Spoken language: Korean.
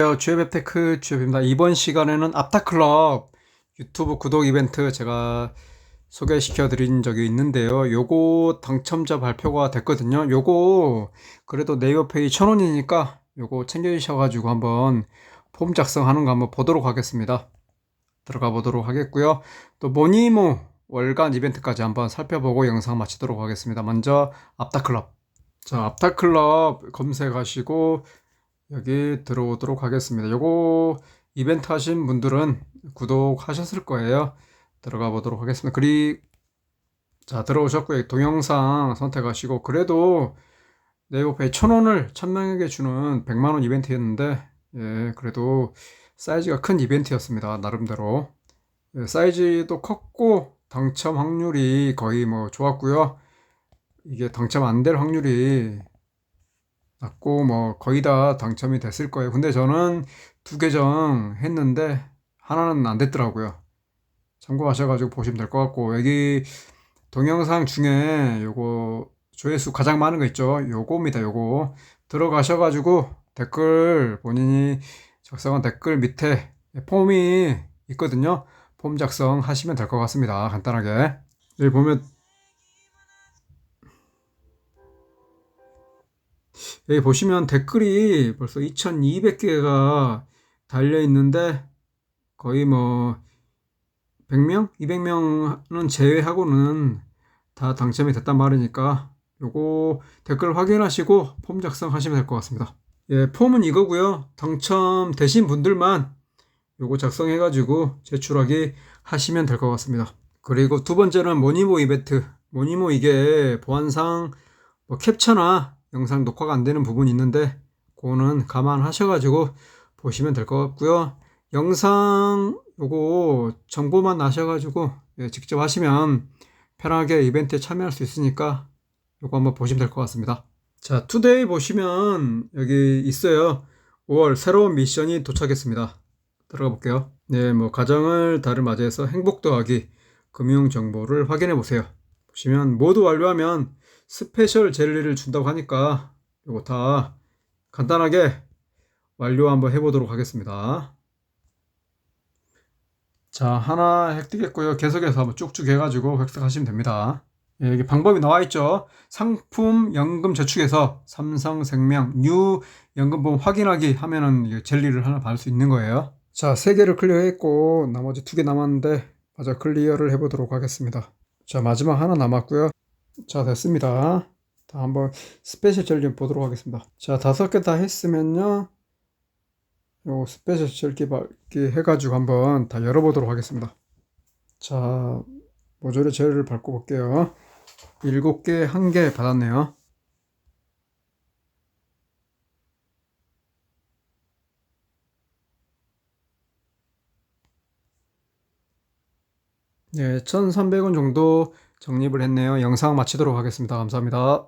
안녕하세요. 주앱테크 주앱입니다. 이번 시간에는 앞타클럽 유튜브 구독 이벤트 제가 소개시켜 드린 적이 있는데요. 요거 당첨자 발표가 됐거든요. 요거 그래도 네이버 페이 1000원이니까 요거 챙겨주셔가지고 한번 폼 작성하는 거 한번 보도록 하겠습니다. 들어가 보도록 하겠고요. 또 모니모 월간 이벤트까지 한번 살펴보고 영상 마치도록 하겠습니다. 먼저 앞타클럽. 자, 앞타클럽 검색하시고 여기 들어오도록 하겠습니다. 요거 이벤트 하신 분들은 구독하셨을 거예요. 들어가 보도록 하겠습니다. 그리 자 들어오셨고요. 동영상 선택하시고 그래도 네이버페이 1000원을 1000명에게 주는 100만원 이벤트였는데 예 그래도 사이즈가 큰 이벤트였습니다. 나름대로 예, 사이즈도 컸고 당첨 확률이 거의 뭐 좋았고요. 이게 당첨 안 될 확률이 낮고 뭐 거의 다 당첨이 됐을 거예요. 근데 저는 두 계정 했는데 하나는 안 됐더라고요. 참고하셔가지고 보시면 될 것 같고 여기 동영상 중에 요거 조회수 가장 많은 거 있죠. 요거입니다. 요거 들어가셔가지고 댓글 본인이 작성한 댓글 밑에 폼이 있거든요. 폼 작성하시면 될 것 같습니다. 간단하게 여기 보면 여기 보시면 댓글이 벌써 2200개가 달려 있는데 거의 뭐 100명, 200명은 제외하고는 다 당첨이 됐단 말이니까 요거 댓글 확인하시고 폼 작성하시면 될 것 같습니다. 예, 폼은 이거고요. 당첨되신 분들만 요거 작성해 가지고 제출하기 하시면 될 것 같습니다. 그리고 두 번째는 모니모 이벤트. 모니모 이게 보안상 뭐 캡처나 영상 녹화가 안 되는 부분이 있는데 그거는 감안하셔가지고 보시면 될 것 같고요. 영상 요거 정보만 아셔가지고 예, 직접 하시면 편하게 이벤트에 참여할 수 있으니까 요거 한번 보시면 될 것 같습니다. 자, 투데이 보시면 여기 있어요. 5월 새로운 미션이 도착했습니다. 들어가 볼게요. 네, 뭐 가정을 달을 맞이해서 행복 더하기 금융 정보를 확인해 보세요. 보시면 모두 완료하면 스페셜 젤리를 준다고 하니까 이거 다 간단하게 완료 한번 해보도록 하겠습니다. 자, 하나 획득했고요. 계속해서 한번 쭉쭉 해가지고 획득하시면 됩니다. 예, 여기 방법이 나와 있죠. 상품 연금 저축에서 삼성생명 뉴 연금보험 확인하기 하면은 이 젤리를 하나 받을 수 있는 거예요. 자, 세 개를 클리어했고 나머지 두 개 남았는데 맞아 클리어를 해보도록 하겠습니다. 자, 마지막 하나 남았고요. 자, 됐습니다. 다 한번 스페셜 젤리 보도록 하겠습니다. 자, 다섯 개 다 했으면요. 요 스페셜 젤리 받기 해가지고 한번 다 열어보도록 하겠습니다. 자, 모조리 젤리를 밟고 볼게요. 일곱 개, 한 개 받았네요. 네, 1,300원 정도 적립을 했네요. 영상 마치도록 하겠습니다. 감사합니다.